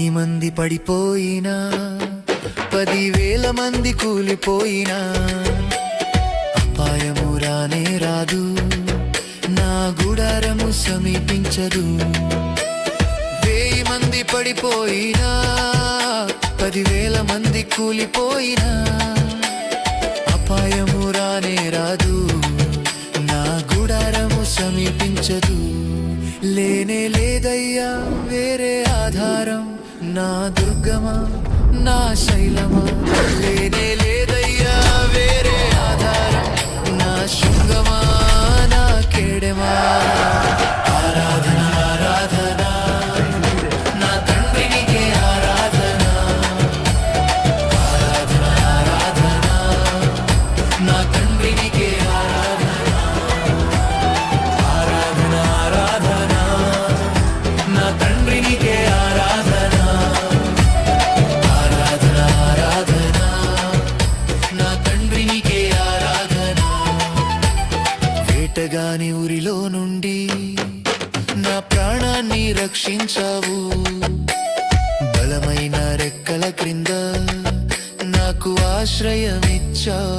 ఈ మంది పడిపోయినా పదివేల మంది కూలిపోయినా అపాయము రానే రాదు నా గుడారము సమీపించదు. వేయి మంది పడిపోయినా పదివేల మంది కూలిపోయినా అపాయము రానే రాదు నా గుడారము సమీపించదు. లేనే లేదయ్యా వేరే ఆధారం. నా దుర్గమా నా శైలమా? పెట్టగాని ఊరిలో నుండి నా ప్రాణాన్ని రక్షించావు. బలమైన రెక్కల క్రింద నాకు ఆశ్రయమిచ్చావు.